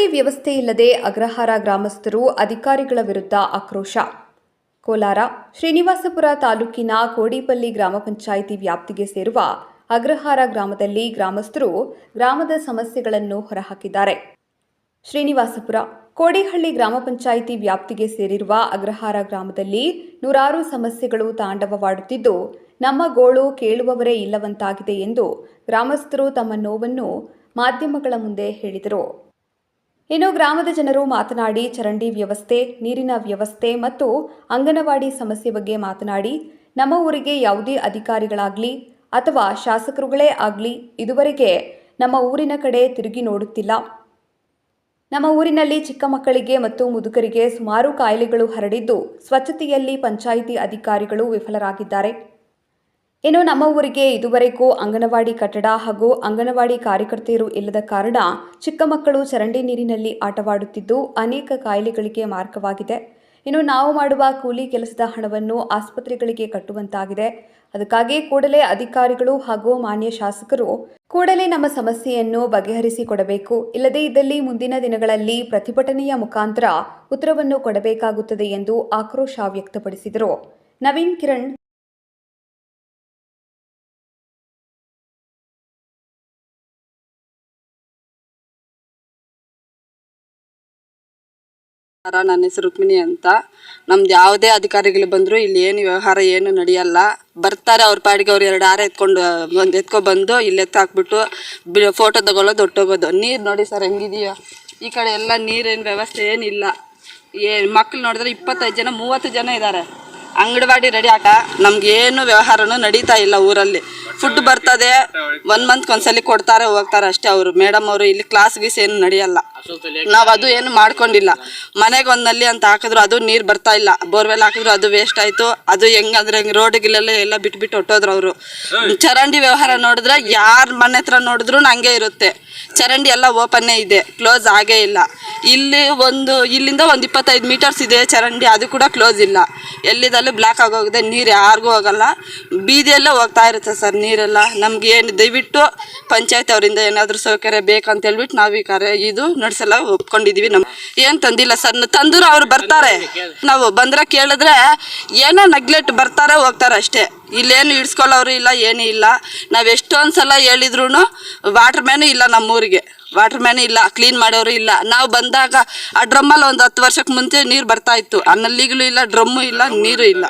ಚರಂಡಿ ವ್ಯವಸ್ಥೆ ಇಲ್ಲದೆ ಅಗ್ರಹಾರ ಗ್ರಾಮಸ್ಥರು ಅಧಿಕಾರಿಗಳ ವಿರುದ್ಧ ಆಕ್ರೋಶ. ಕೋಲಾರ, ಶ್ರೀನಿವಾಸಪುರ ತಾಲೂಕಿನ ಕೋಡಿಪಲ್ಲಿ ಗ್ರಾಮ ಪಂಚಾಯಿತಿ ವ್ಯಾಪ್ತಿಗೆ ಸೇರುವ ಅಗ್ರಹಾರ ಗ್ರಾಮದಲ್ಲಿ ಗ್ರಾಮಸ್ಥರು ಗ್ರಾಮದ ಸಮಸ್ಯೆಗಳನ್ನು ಹೊರಹಾಕಿದ್ದಾರೆ. ಶ್ರೀನಿವಾಸಪುರ, ಕೋಡಿಹಳ್ಳಿ ಗ್ರಾಮ ಪಂಚಾಯಿತಿ ವ್ಯಾಪ್ತಿಗೆ ಸೇರಿರುವ ಅಗ್ರಹಾರ ಗ್ರಾಮದಲ್ಲಿ ನೂರಾರು ಸಮಸ್ಯೆಗಳು ತಾಂಡವವಾಡುತ್ತಿದ್ದು, ನಮ್ಮ ಗೋಳು ಕೇಳುವವರೇ ಇಲ್ಲವಂತಾಗಿದೆ ಎಂದು ಗ್ರಾಮಸ್ಥರು ತಮ್ಮ ನೋವನ್ನು ಮಾಧ್ಯಮಗಳ ಮುಂದೆ ಹೇಳಿದರು. ಇನ್ನು ಗ್ರಾಮದ ಜನರು ಮಾತನಾಡಿ, ಚರಂಡಿ ವ್ಯವಸ್ಥೆ, ನೀರಿನ ವ್ಯವಸ್ಥೆ ಮತ್ತು ಅಂಗನವಾಡಿ ಸಮಸ್ಯೆ ಬಗ್ಗೆ ಮಾತನಾಡಿ, ನಮ್ಮ ಊರಿಗೆ ಯಾವುದೇ ಅಧಿಕಾರಿಗಳಾಗಲಿ ಅಥವಾ ಶಾಸಕರುಗಳೇ ಆಗಲಿ ಇದುವರೆಗೆ ನಮ್ಮ ಊರಿನ ಕಡೆ ತಿರುಗಿ ನೋಡುತ್ತಿಲ್ಲ. ನಮ್ಮ ಊರಿನಲ್ಲಿ ಚಿಕ್ಕ ಮಕ್ಕಳಿಗೆ ಮತ್ತು ಮುದುಕರಿಗೆ ಸುಮಾರು ಕಾಯಿಲೆಗಳು ಹರಡಿದ್ದು, ಸ್ವಚ್ಛತೆಯಲ್ಲಿ ಪಂಚಾಯಿತಿ ಅಧಿಕಾರಿಗಳು ವಿಫಲರಾಗಿದ್ದಾರೆ. ಇನ್ನು ನಮ್ಮ ಊರಿಗೆ ಇದುವರೆಗೂ ಅಂಗನವಾಡಿ ಕಟ್ಟಡ ಹಾಗೂ ಅಂಗನವಾಡಿ ಕಾರ್ಯಕರ್ತೆಯರು ಇಲ್ಲದ ಕಾರಣ ಚಿಕ್ಕ ಮಕ್ಕಳು ಚರಂಡಿ ನೀರಿನಲ್ಲಿ ಆಟವಾಡುತ್ತಿದ್ದು ಅನೇಕ ಕಾಯಿಲೆಗಳಿಗೆ ಮಾರ್ಗವಾಗಿದೆ. ಇನ್ನು ನಾವು ಮಾಡುವ ಕೂಲಿ ಕೆಲಸದ ಹಣವನ್ನು ಆಸ್ಪತ್ರೆಗಳಿಗೆ ಕಟ್ಟುವಂತಾಗಿದೆ. ಅದಕ್ಕಾಗಿ ಕೂಡಲೇ ಅಧಿಕಾರಿಗಳು ಹಾಗೂ ಮಾನ್ಯ ಶಾಸಕರು ಕೂಡಲೇ ನಮ್ಮ ಸಮಸ್ಯೆಯನ್ನು ಬಗೆಹರಿಸಿಕೊಡಬೇಕು. ಇಲ್ಲದೇ ಇದ್ದಲ್ಲಿ ಮುಂದಿನ ದಿನಗಳಲ್ಲಿ ಪ್ರತಿಭಟನೆಯ ಮುಖಾಂತರ ಉತ್ತರವನ್ನು ಕೊಡಬೇಕಾಗುತ್ತದೆ ಎಂದು ಆಕ್ರೋಶ ವ್ಯಕ್ತಪಡಿಸಿದರು. ನವೀನ್ ಕಿರಣ್ ನನ್ನ ಹೆಸರು ರುಕ್ಮಿಣಿ ಅಂತ. ನಮ್ದು ಯಾವುದೇ ಅಧಿಕಾರಿಗಳು ಬಂದರೂ ಇಲ್ಲಿ ಏನು ವ್ಯವಹಾರ ಏನು ನಡೆಯಲ್ಲ. ಬರ್ತಾರೆ, ಅವ್ರ ಪಾಡಿಗೆ ಅವ್ರು ಎರಡು ಆರ ಎತ್ಕೊಂಡು, ಬಂದು ಎತ್ಕೊ ಬಂದು ಇಲ್ಲಿ ಎತ್ತು ಹಾಕ್ಬಿಟ್ಟು ಫೋಟೋ ತಗೊಳ್ಳೋದು ಹೊಟ್ಟೋಗೋದು ನೀರು ನೋಡಿ ಸರ್, ಹೆಂಗಿದೆಯೋ. ಈ ಕಡೆ ಎಲ್ಲ ನೀರೇನು ವ್ಯವಸ್ಥೆ ಏನಿಲ್ಲ. ಏ, ಮಕ್ಳು ನೋಡಿದ್ರೆ ಇಪ್ಪತ್ತೈದು ಜನ, ಮೂವತ್ತು ಜನ ಇದ್ದಾರೆ ಅಂಗನವಾಡಿ ರೆಡಿ ಆಟ ನಮ್ಗೇನು ವ್ಯವಹಾರನೂ ನಡೀತಾ ಇಲ್ಲ ಊರಲ್ಲಿ. ಫುಡ್ ಬರ್ತದೆ ಒನ್ ಮಂತ್ ಒಂದ್ಸಲಿ ಕೊಡ್ತಾರೆ ಹೋಗ್ತಾರೆ ಅಷ್ಟೇ ಅವರು. ಮೇಡಮ್ ಅವರು ಇಲ್ಲಿ ಕ್ಲಾಸ್ ಗೀಸ್ ಏನು ನಡೆಯಲ್ಲ. ನಾವು ಅದು ಏನು ಮಾಡ್ಕೊಂಡಿಲ್ಲ. ಮನೆಗೆ ಒಂದು ನಲ್ಲಿ ಅಂತ ಹಾಕಿದ್ರು ಅದು ನೀರು ಬರ್ತಾ ಇಲ್ಲ. ಬೋರ್ವೆಲ್ ಹಾಕಿದ್ರು ಅದು ವೇಸ್ಟ್ ಆಯ್ತು. ಅದು ಹೆಂಗಂದ್ರೆ ಹೆಂಗೆ ರೋಡ್ಗಿಲ್ಲೆಲ್ಲ ಎಲ್ಲ ಬಿಟ್ಬಿಟ್ಟು ಹೊಟ್ಟೋದ್ರು ಅವರು. ಚರಂಡಿ ವ್ಯವಹಾರ ನೋಡಿದ್ರೆ ಯಾರ ಮನೆ ಹತ್ರ ನೋಡಿದ್ರು ಹಂಗೆ ಇರುತ್ತೆ. ಚರಂಡಿ ಎಲ್ಲ ಓಪನ್ನೇ ಇದೆ. ಕ್ಲೋಸ್ ಆಗೇ ಇಲ್ಲ. ಇಲ್ಲಿ ಒಂದು, ಇಲ್ಲಿಂದ ಒಂದು ಇಪ್ಪತ್ತೈದು ಮೀಟರ್ಸ್ ಇದೆ ಚರಂಡಿ, ಅದು ಕೂಡ ಕ್ಲೋಸ್ ಇಲ್ಲ. ಎಲ್ಲಿದಲ್ಲೂ ಬ್ಲ್ಯಾಕ್ ಆಗೋಗಿದೆ, ನೀರು ಯಾರಿಗೂ ಹೋಗಲ್ಲ. ಬೀದಿಯಲ್ಲೇ ಹೋಗ್ತಾ ಇರುತ್ತೆ ಸರ್ ನೀರೆಲ್ಲ. ನಮಗೆ ಏನು ದಯವಿಟ್ಟು ಪಂಚಾಯತ್ ಅವರಿಂದ ಏನಾದರೂ ಸೌಕರ್ಯ ಬೇಕಂತ ಹೇಳ್ಬಿಟ್ಟು ನಾವು ಈ ಕಾರ್ಯ ಇದು ನಡೆಸಲ್ಲ, ಒಪ್ಕೊಂಡಿದೀವಿ ನಮ್ ಏನು ತಂದಿಲ್ಲ ಸರ್ ತಂದ್ರು ಅವ್ರು ಬರ್ತಾರೆ. ನಾವು ಬಂದ್ರೆ ಕೇಳಿದ್ರೆ ಏನೋ ನೆಗ್ಲೆಕ್ಟ್ ಬರ್ತಾರೆ, ಹೋಗ್ತಾರೆ ಅಷ್ಟೇ. ಇಲ್ಲೇನು ಇಡ್ಸ್ಕೊಳ್ಳೋರು ಇಲ್ಲ, ಏನೂ ಇಲ್ಲ. ನಾವು ಎಷ್ಟೊಂದು ಸಲ ಹೇಳಿದ್ರು ವಾಟರ್ ಮ್ಯಾನು ಇಲ್ಲ ನಮ್ಮೂರಿಗೆ. ವಾಟರ್ ಮ್ಯಾನ್ ಇಲ್ಲ, ಕ್ಲೀನ್ ಮಾಡೋರು ಇಲ್ಲ. ನಾವು ಬಂದಾಗ ಆ ಡ್ರಮ್ಮಲ್ಲಿ ಒಂದು ಹತ್ತು ವರ್ಷಕ್ಕೆ ಮುಂಚೆ ನೀರು ಬರ್ತಾ ಇತ್ತು. ಆ ನಲ್ಲಿಗಳು ಇಲ್ಲ, ಡ್ರಮ್ಮು ಇಲ್ಲ, ನೀರು ಇಲ್ಲ.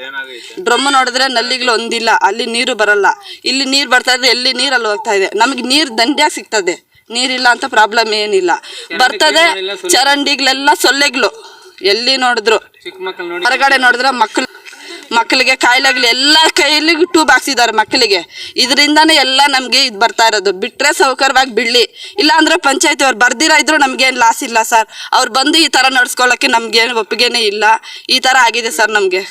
ಡ್ರಮ್ಮು ನೋಡಿದ್ರೆ ನಲ್ಲಿಗಳು ಒಂದಿಲ್ಲ, ಅಲ್ಲಿ ನೀರು ಬರಲ್ಲ. ಇಲ್ಲಿ ನೀರು ಬರ್ತಾ ಇದೆ ಎಲ್ಲಿ ನೀರಲ್ಲಿ ಹೋಗ್ತಾ ಇದೆ? ನಮಗೆ ನೀರು ದಂಡ್ಯಾಗಿ ಸಿಗ್ತದೆ. ನೀರಿಲ್ಲ ಅಂತ ಪ್ರಾಬ್ಲಮ್ ಏನಿಲ್ಲ. ಬರ್ತದೆ ಚರಂಡಿಗಳೆಲ್ಲ ಸೊಳ್ಳೆಗಳು. ಎಲ್ಲಿ ನೋಡಿದ್ರು? ಹೊರಗಡೆ ನೋಡಿದ್ರೆ ಮಕ್ಕಳು ಮಕ್ಕಳಿಗೆ ಕಾಯಿಲೆಗಳು ಎಲ್ಲ ಕೈಲಿಗೆ ಟ್ಯೂಬ್ ಹಾಕ್ಸಿದ್ದಾರೆ ಮಕ್ಕಳಿಗೆ ಇದರಿಂದನೇ ಎಲ್ಲ ನಮಗೆ ಇದು ಬರ್ತಾ ಇರೋದು. ಬಿಟ್ಟರೆ ಸೌಕರ್ಯವಾಗಿ ಬಿಡಲಿ. ಇಲ್ಲಾಂದರೆ ಪಂಚಾಯತಿ ಅವ್ರು ಬರ್ದಿರ ಇದ್ರು ನಮಗೇನು ಲಾಸ್ ಇಲ್ಲ ಸರ್ ಅವ್ರು ಬಂದು ಈ ಥರ ನಡ್ಸ್ಕೊಳ್ಳೋಕ್ಕೆ ನಮಗೇನು ಒಪ್ಪಿಗೆನೇ ಇಲ್ಲ. ಈ ಥರ ಆಗಿದೆ ಸರ್ ನಮಗೆ.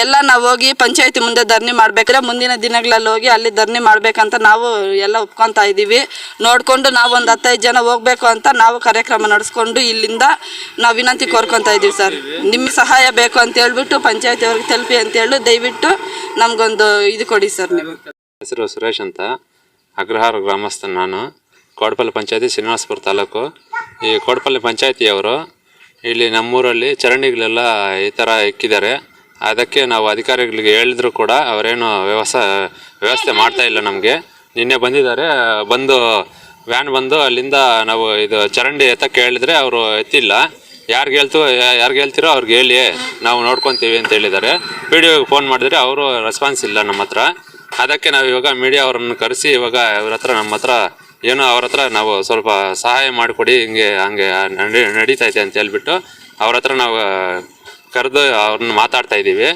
ಎಲ್ಲ ನಾವು ಹೋಗಿ ಪಂಚಾಯತಿ ಮುಂದೆ ಧರಣಿ ಮಾಡ್ಬೇಕ್ರೆ ಮುಂದಿನ ದಿನಗಳಲ್ಲಿ ಹೋಗಿ ಅಲ್ಲಿ ಧರಣಿ ಮಾಡ್ಬೇಕಂತ ನಾವು ಎಲ್ಲ ಒಪ್ಕೊಂತ ಇದ್ದೀವಿ. ನೋಡಿಕೊಂಡು ನಾವು ಒಂದು ಹತ್ತೈದು ಜನ ಹೋಗ್ಬೇಕು ಅಂತ ನಾವು ಕಾರ್ಯಕ್ರಮ ನಡೆಸ್ಕೊಂಡು ಇಲ್ಲಿಂದ ನಾವು ವಿನಂತಿ ಕೋರ್ಕೊತಾ ಇದ್ದೀವಿ ಸರ್. ನಿಮ್ಮ ಸಹಾಯ ಬೇಕು ಅಂತ ಹೇಳ್ಬಿಟ್ಟು ಪಂಚಾಯತಿ ಅವ್ರಿಗೆ ತಲುಪಿ ಅಂತ ಹೇಳಿ ದಯವಿಟ್ಟು ನಮಗೊಂದು ಇದು ಕೊಡಿ ಸರ್ ನೀವು ಹೆಸರು ಸುರೇಶ್ ಅಂತ. ಅಗ್ರಹಾರ ಗ್ರಾಮಸ್ಥ ನಾನು. ಕೋಡಪಲ್ಲಿ ಪಂಚಾಯತಿ ಶ್ರೀನಿವಾಸಪುರ ತಾಲೂಕು. ಈ ಕೋಡಪಲ್ಲಿ ಪಂಚಾಯತಿಯವರು ಇಲ್ಲಿ ನಮ್ಮೂರಲ್ಲಿ ಚರಂಡಿಗಳೆಲ್ಲ ಈ ಥರ ಇಕ್ಕಿದ್ದಾರೆ. ಅದಕ್ಕೆ ನಾವು ಅಧಿಕಾರಿಗಳಿಗೆ ಹೇಳಿದ್ರು ಕೂಡ ಅವರೇನು ವ್ಯವಸ, ವ್ಯವಸ್ಥೆ ಮಾಡ್ತಾ ಇಲ್ಲ ನಮಗೆ. ನಿನ್ನೆ ಬಂದಿದ್ದಾರೆ, ಬಂದು, ವ್ಯಾನ್ ಬಂದು ಅಲ್ಲಿಂದ ನಾವು ಇದು ಚರಂಡಿ ಎತ್ತಕ್ಕೆ ಹೇಳಿದ್ರೆ ಅವರು ಎತ್ತಿಲ್ಲ. ಯಾರಿಗೆ ಹೇಳ್ತು, ಯಾರಿಗೆ ಹೇಳ್ತೀರೋ ಅವ್ರಿಗೆ ಹೇಳಿ, ನಾವು ನೋಡ್ಕೊತೀವಿ ಅಂತ ಹೇಳಿದ್ದಾರೆ. ಪಿ ಡಿ ಫೋನ್ ಮಾಡಿದ್ರೆ ಅವರು ರೆಸ್ಪಾನ್ಸ್ ಇಲ್ಲ ನಮ್ಮ ಹತ್ರ. ಅದಕ್ಕೆ ನಾವು ಇವಾಗ ಮೀಡಿಯಾ ಅವ್ರನ್ನ ಕರೆಸಿ ಇವಾಗ ಇವ್ರ ಹತ್ರ ನಮ್ಮ ಹತ್ರ ಏನೋ ಅವ್ರ ಹತ್ರ ನಾವು ಸ್ವಲ್ಪ ಸಹಾಯ ಮಾಡಿಕೊಡಿ, ಹಿಂಗೆ ಹಂಗೆ ನಡಿ, ನಡೀತೈತೆ ಅಂತ ಹೇಳ್ಬಿಟ್ಟು ಅವ್ರ ಹತ್ರ ನಾವು ಕರೆದು ಅವ್ರನ್ನ ಮಾತಾಡ್ತಾ ಇದ್ದೀವಿ.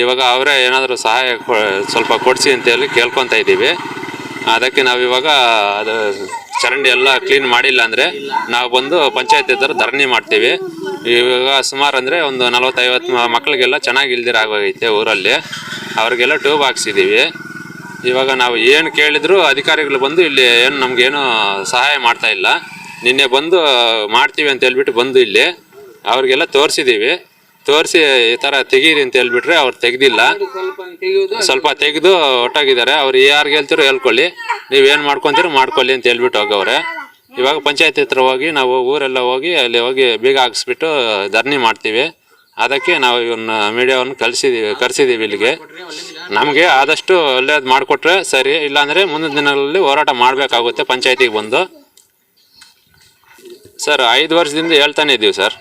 ಇವಾಗ ಅವರೇ ಏನಾದರೂ ಸಹಾಯ ಸ್ವಲ್ಪ ಕೊಡಿಸಿ ಅಂತೇಳಿ ಕೇಳ್ಕೊತಾ ಇದ್ದೀವಿ. ಅದಕ್ಕೆ ನಾವು ಇವಾಗ ಅದು ಚರಂಡಿ ಎಲ್ಲ ಕ್ಲೀನ್ ಮಾಡಿಲ್ಲ ಅಂದರೆ ನಾವು ಬಂದು ಪಂಚಾಯತ್ ಹತ್ರ ಧರಣಿ ಮಾಡ್ತೀವಿ. ಇವಾಗ ಸುಮಾರು ಅಂದರೆ ಒಂದು ನಲವತ್ತೈವತ್ತು ಮಕ್ಕಳಿಗೆಲ್ಲ ಚೆನ್ನಾಗಿ ಇಲ್ದಿರ ಆಗೋಗೈತೆ ಊರಲ್ಲಿ. ಅವ್ರಿಗೆಲ್ಲ ಟ್ಯೂಬ್ ಹಾಕ್ಸಿದ್ದೀವಿ ಇವಾಗ ನಾವು ಏನು ಕೇಳಿದ್ರು ಅಧಿಕಾರಿಗಳು ಬಂದು ಇಲ್ಲಿ ಏನು ನಮಗೇನು ಸಹಾಯ ಮಾಡ್ತಾ ಇಲ್ಲ. ನಿನ್ನೆ ಬಂದು ಮಾಡ್ತೀವಿ ಅಂತ ಹೇಳ್ಬಿಟ್ಟು ಬಂದು ಇಲ್ಲಿ. ಅವ್ರಿಗೆಲ್ಲ ತೋರಿಸಿದ್ದೀವಿ ತೋರಿಸಿ ಈ ಥರ ತೆಗೀರಿ ಅಂತ ಹೇಳ್ಬಿಟ್ರೆ ಅವ್ರು ತೆಗ್ದಿಲ್ಲ. ಸ್ವಲ್ಪ ತೆಗೆದು ಒಟ್ಟಾಗಿದ್ದಾರೆ. ಅವ್ರು ಯಾರಿಗೆ ಹೇಳ್ತಿರೋ ಹೇಳ್ಕೊಳ್ಳಿ. ನೀವೇನು ಮಾಡ್ಕೊತೀರೋ ಮಾಡ್ಕೊಳ್ಳಿ ಅಂತ ಹೇಳ್ಬಿಟ್ಟು ಹೋಗವ್ರೆ. ಇವಾಗ ಪಂಚಾಯತ್ ಹತ್ರ ಹೋಗಿ ನಾವು ಊರೆಲ್ಲ ಹೋಗಿ ಅಲ್ಲಿ ಹೋಗಿ ಬೀಗ ಹಾಕ್ಸ್ಬಿಟ್ಟು ಧರಣಿ ಮಾಡ್ತೀವಿ. ಅದಕ್ಕೆ ನಾವು ಇವನ್ನ ಮೀಡಿಯಾವನ್ನು ಕಲಿಸಿದ್ದೀವಿ ಕರೆಸಿದ್ದೀವಿ ಇಲ್ಲಿಗೆ. ನಮಗೆ ಆದಷ್ಟು ಒಳ್ಳೇದು ಮಾಡಿಕೊಟ್ರೆ ಸರಿ, ಇಲ್ಲಾಂದರೆ ಮುಂದಿನ ದಿನಗಳಲ್ಲಿ ಹೋರಾಟ ಮಾಡಬೇಕಾಗುತ್ತೆ ಪಂಚಾಯತಿಗೆ ಬಂದು. ಸರ್, ಐದು ವರ್ಷದಿಂದ ಹೇಳ್ತಾನೆ ಇದ್ದೀವಿ ಸರ್.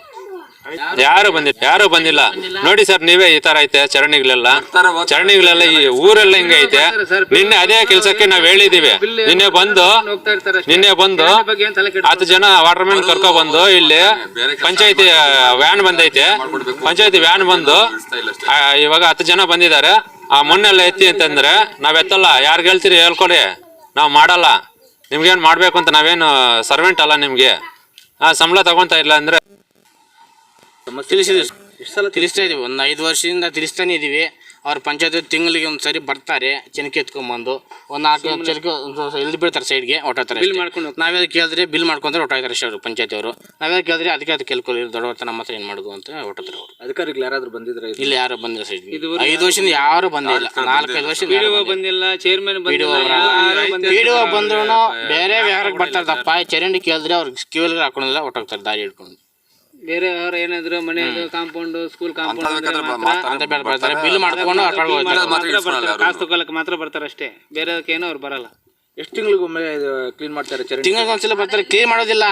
ಯಾರು ಬಂದಿಲ್ಲ ಯಾರು ಬಂದಿಲ್ಲ. ನೋಡಿ ಸರ್, ನೀವೇ ಈ ತರ ಐತೆ, ಚರಣಿಗಳೆಲ್ಲ. ಚರಣಿಗಳೆಲ್ಲ ಈ ಊರೆಲ್ಲ ಹಿಂಗೈತೆ ಐತೆ. ನಿನ್ನೆ ಅದೇ ಕೆಲ್ಸಕ್ಕೆ ನಾವ್ ಹೇಳಿದೀವಿ. ನಿನ್ನೆ ಬಂದು ನಿನ್ನೆ ಬಂದು, ಹತ್ತು ಜನ ವಾಟರ್ ಮ್ಯಾನ್ ಕರ್ಕೊ ಬಂದು ಇಲ್ಲಿ ಪಂಚಾಯತಿ ವ್ಯಾನ್ ಬಂದೈತೆ. ಪಂಚಾಯತಿ ವ್ಯಾನ್ ಬಂದು ಇವಾಗ ಹತ್ತು ಜನ ಬಂದಿದ್ದಾರೆ. ಆ, ಮಣ್ಣೆಲ್ಲ ಎತ್ತಿ ಅಂತಂದ್ರೆ ನಾವ್ ಎತ್ತಲ್ಲ. ಯಾರು ಹೇಳ್ತೀರಿ ಹೇಳ್ಕೊಡಿ. ನಾವ್ ಮಾಡಲ್ಲ. ನಿಮ್ಗೇನ್ ಮಾಡ್ಬೇಕು ಅಂತ ನಾವೇನು ಸರ್ವೆಂಟ್ ಅಲ್ಲ ನಿಮ್ಗೆ. ಆ, ಸಂಬಳ ತಗೊಂತ ಇಲ್ಲ ಅಂದ್ರೆ ತಿಳಿಸಿದ್ವಿ ತಿಳಿಸ್ತಾ ಇದೀವಿ ಒಂದು ಐದು ವರ್ಷದಿಂದ ತಿಳಿಸ್ತಾನೆ ಇದೀವಿ ಅವ್ರ ಪಂಚಾಯತ್ ತಿಂಗಳಿಗೆ ಒಂದು ಸರಿ ಬರ್ತಾರೆ. ಚೆನಕೆ ಎತ್ಕೊಂಡ್ಬಂದು. ಒಂದ್ ನಾಲ್ಕು ಚೆನಕೆ ಇಳಿದು ಬಿಡ್ತಾರೆ ಸೈಡ್ಗೆ ಹೊಟ್ಟೋತಾರೆ ಬಿಲ್ ಮಾಡ್ಕೊಂಡು ನಾವೇ ಕೇಳಿದ್ರೆ ಬಿಲ್ ಮಾಡ್ಕೊಂಡ್ರೆ ಹೊಟ್ಟಾಯ್ತಾರೆ ಅಷ್ಟೇ ಅವರು ಪಂಚಾಯತಿ ಅವರು. ನಾವೇ ಕೇಳಿದ್ರೆ ಅದಕ್ಕೆ ಅದು ಕೇಳ್ಕೊಳ್ಳಿ. ದೊಡ್ಡವರ್ತ ನಮ್ಮ ಹತ್ರ ಏನು ಮಾಡೋದು ಅಂತ ಹೊಟ್ಟೋತಾರೆ ಅವರು. ಅಧಿಕಾರಿಗಳು ಯಾರಾದ್ರೂ ಬಂದಿದ್ರೆ ಇಲ್ಲಿ ಯಾರು ಬಂದಿಲ್ಲ ಸೈಡ್ ಐದು ವರ್ಷದಿಂದ ಯಾರು ಬಂದಿಲ್ಲ. ನಾಲ್ಕೈದು ವರ್ಷದಿಂದ ಯಾರು ಬಂದಿಲ್ಲ. ಚೇರ್ಮನ್ ಬಂದ್ರು ಬೇರೆ ವ್ಯವಹಾರಕ್ಕೆ ಬರ್ತಾರಪ್ಪ ಚರಂಡಿ ಕೇಳಿದ್ರೆ ಅವ್ರಿಗೆ ಕಿವಿಲ್ಗೆ ಹಾಕೊಂಡಿಲ್ಲ ಹೊಟ್ಟೋಗ್ತಾರೆ ದಾರಿ ಹಿಡ್ಕೊಂಡು. ಬೇರೆ ಅವ್ರ ಏನಾದ್ರು ಮನೆ ಕಾಂಪೌಂಡ್ ಸ್ಕೂಲ್ ಕಾಂಪೌಂಡ್ ಅಂತ ಬೇರೆ ಬಿಲ್ ಮಾಡ್ಕೊಂಡು ಕಾಸು ತಗೊಳಕ್ ಮಾತ್ರ ಬರ್ತಾರೆ ಅಷ್ಟೇ ಬೇರೆದಕ್ಕೇನು ಅವ್ರು ಬರಲ್ಲ. ಎಷ್ಟು ತಿಂಗಳಿಗೊಮ್ಮೆ ಇದು ಕ್ಲೀನ್ ಮಾಡ್ತಾರೆ ತಿಂಗಳಿಗೆ ಒಂದ್ಸಲ ಬರ್ತಾರೆ ಕ್ಲೀನ್ ಮಾಡೋದಿಲ್ಲ.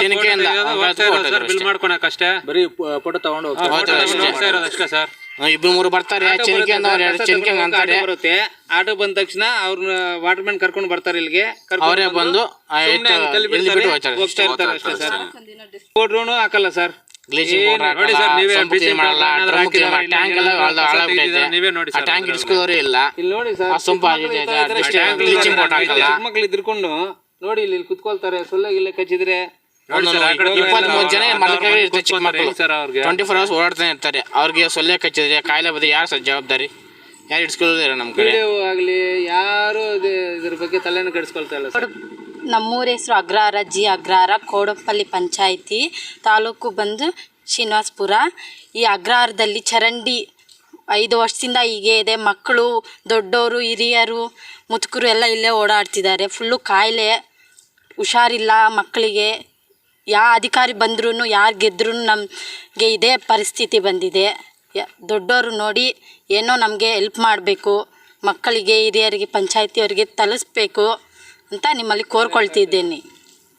ಬಿಲ್ ಮಾಡ್ಕೊಳಕ್ ಬಿಲ್ ಮಾಡ್ಕೊಳಕಷ್ಟೇ ಬರೀ ಫೋಟೋ ತಗೊಂಡು ಹೋಗ್ತಾರೆ. ಅಷ್ಟೇ ಸರ್. ಇಬ್ರು ಮೂರು ಬರ್ತಾರೆ ಚೆನ್ಕೆ ಅಂತಾರೆ. ಬರುತ್ತೆ. ಆಟೋ ಬಂದ ತಕ್ಷಣ ಅವ್ರನ್ನ ವಾಟರ್ ಮ್ಯಾನ್ ಕರ್ಕೊಂಡು ಬರ್ತಾರೆ ಇಲ್ಲಿಗೆ. ಅವರೇ ಬಂದು ಹೋಗ್ತಾ ಇರ್ತಾರೆ ಅಷ್ಟೇ ಸರ್. ಪೌಡ್ರೂ ಹಾಕಲ್ಲ ಸರ್. ನೋಡಿ ಸರ್, ನೀವೇ ಟ್ಯಾಂಕ್ ಎಲ್ಲ ನೀವೇ ನೋಡಿ ಆ ಸರ್ ಟ್ಯಾಂಕ್ ಇಡಿಸ್ಕೋದವರೇ ಇಲ್ಲ. ಇಲ್ಲಿ ನೋಡಿ ಸರ್ ಪೌಡರ್ ಹಾಕಲ್ಲ. ಇದ್ಕೊಂಡು ನೋಡಿ ಇಲ್ಲಿ ಇಲ್ಲಿ ಕುತ್ಕೊಳ್ತಾರೆ ಕಚ್ಚಿದ್ರೆ ಇಪ್ಪತ್ಮೂರು ಜನ ಇರ್ತಾರೆ ಚಿಕ್ಕ ಮಕ್ಕಳು ಟ್ವೆಂಟಿ ಫೋರ್ ಅವರ್ಸ್ ಓಡಾಡ್ತಾನೆ ಇರ್ತಾರೆ. ಅವ್ರಿಗೆ ಸೊಳ್ಳೆ ಕಚ್ಚಿದ್ರೆ ಕಾಯಿಲೆ ಬದ್ರೆ ಯಾರು ಸರ್ ಜವಾಬ್ದಾರಿ? ಯಾರು ಇಡ್ಸ್ಕೊಳ್ಳೋದಿಲ್ಲ ನಮ್ಮ ಕಡೆ. ಆಗಲಿ ಆಗ್ಲಿ ಯಾರು ಇದು- ಇದ್ರ ಬಗ್ಗೆ ತಲೆನ ಕೆಡಿಸ್ಕೊಳ್ತಾ ಇಲ್ಲ ಸರ್. ನಮ್ಮೂರ ಹೆಸರು ಅಗ್ರಹಾರ ಜಿ ಅಗ್ರಹಾರ ಕೋಡಪಲ್ಲಿ ಪಂಚಾಯಿತಿ ತಾಲೂಕು ಬಂದು ಶ್ರೀನಿವಾಸ್ಪುರ. ಈ ಅಗ್ರಹಾರದಲ್ಲಿ ಚರಂಡಿ ಐದು ವರ್ಷದಿಂದ ಹೀಗೆ ಇದೆ. ಮಕ್ಕಳು ದೊಡ್ಡವರು ಹಿರಿಯರು ಮುದುಕರು ಎಲ್ಲ ಇಲ್ಲೇ ಓಡಾಡ್ತಿದ್ದಾರೆ. ಫುಲ್ಲು ಕಾಯಿಲೆ ಹುಷಾರಿಲ್ಲ ಮಕ್ಕಳಿಗೆ. ಯಾವ ಅಧಿಕಾರಿ ಬಂದ್ರೂ ಯಾರು ಗೆದ್ರೂ ನಮಗೆ ಇದೇ ಪರಿಸ್ಥಿತಿ ಬಂದಿದೆ. ದೊಡ್ಡವರು ನೋಡಿ ಏನೋ ನಮಗೆ ಹೆಲ್ಪ್ ಮಾಡಬೇಕು, ಮಕ್ಕಳಿಗೆ ಹಿರಿಯರಿಗೆ, ಪಂಚಾಯಿತಿಯವರಿಗೆ ತಲುಪಿಸ್ಬೇಕು ಅಂತ ನಿಮ್ಮಲ್ಲಿ ಕೋರ್ಕೊಳ್ತಿದ್ದೇನೆ.